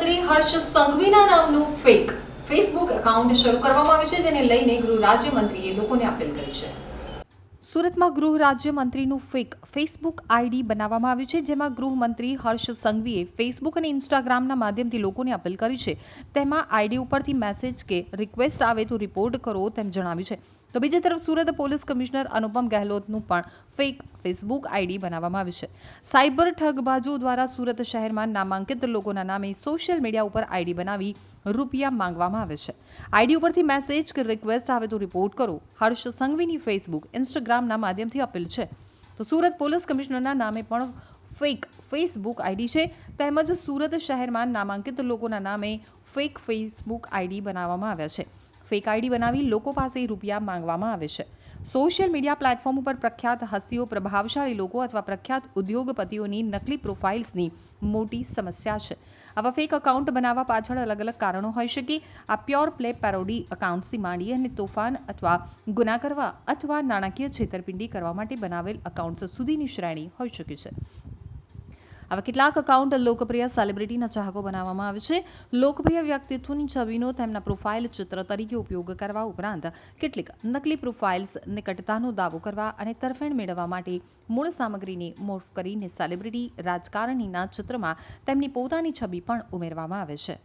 હર્ષ સંઘવીના નામનું fake Facebook account શરૂ કરવામાં આવ્યું છે, જેને લઈને ગૃહ રાજ્યમંત્રીએ લોકોને અપીલ કરી છે. સુરતમાં ગૃહ રાજ્યમંત્રીનું ફેક ફેસબુક આઈડી બનાવવામાં આવ્યું છે, જેમાં ગૃહમંત્રી હર્ષ સંઘવીએ ફેસબુક અને ઇન્સ્ટાગ્રામના માધ્યમથી લોકોને અપીલ કરી છે. તેમાં આઈડી ઉપરથી મેસેજ કે રિક્વેસ્ટ આવે તો રિપોર્ટ કરો તેમ જણાવ્યું છે. તો બીજી તરફ સુરત પોલીસ કમિશનર અનુપમ ગહેલોતનું પણ ફેક ફેસબુક આઈડી બનાવવામાં આવ્યું છે. સાયબર ઠગબાજો દ્વારા સુરત શહેરમાં નામાંકિત લોકોના નામે સોશિયલ મીડિયા ઉપર આઈડી બનાવી રૂપિયા માંગવામાં આવે છે. આઈડી ઉપરથી મેસેજ કે રિક્વેસ્ટ આવે તો રિપોર્ટ કરો. હર્ષ સંઘવીની ફેસબુક ઇન્સ્ટાગ્રામના માધ્યમથી અપીલ છે. તો સુરત પોલીસ કમિશનરના નામે પણ ફેક ફેસબુક આઈડી છે. તેમજ સુરત શહેરમાં નામાંકિત લોકોના નામે ફેક ફેસબુક આઈડી બનાવવામાં આવ્યા છે. ફેક આઈડી બનાવી લોકો પાસે રૂપિયા માંગવામાં આવે છે. સોશિયલ મીડિયા પ્લેટફોર્મ ઉપર પ્રખ્યાત હસ્તીઓ, પ્રભાવશાળી લોકો અથવા પ્રખ્યાત ઉદ્યોગપતિઓની નકલી પ્રોફાઇલ્સની મોટી સમસ્યા છે. આવા ફેક અકાઉન્ટ બનાવવા પાછળ અલગ અલગ કારણો હોઈ શકે. આ પ્યોર પ્લે પેરોડી અકાઉન્ટ્સથી માંડી અને તોફાન અથવા ગુના કરવા અથવા નાણાકીય છેતરપિંડી કરવા માટે બનાવેલ અકાઉન્ટ્સ સુધીની શ્રેણી હોઈ શકે છે. આવા કેટલાક અકાઉન્ટ લોકપ્રિય સેલિબ્રિટીના ચાહકો બનાવવામાં આવે છે. લોકપ્રિય વ્યક્તિત્વની છબીનો તેમના પ્રોફાઇલ ચિત્ર તરીકે ઉપયોગ કરવા ઉપરાંત કેટલીક નકલી પ્રોફાઇલ્સ નિકટતાનો દાવો કરવા અને તરફેણ મેળવવા માટે મૂળ સામગ્રીને મોર્ફ કરીને સેલિબ્રિટી રાજકારણીના ચિત્રમાં તેમની પોતાની છબી પણ ઉમેરવામાં આવે છે.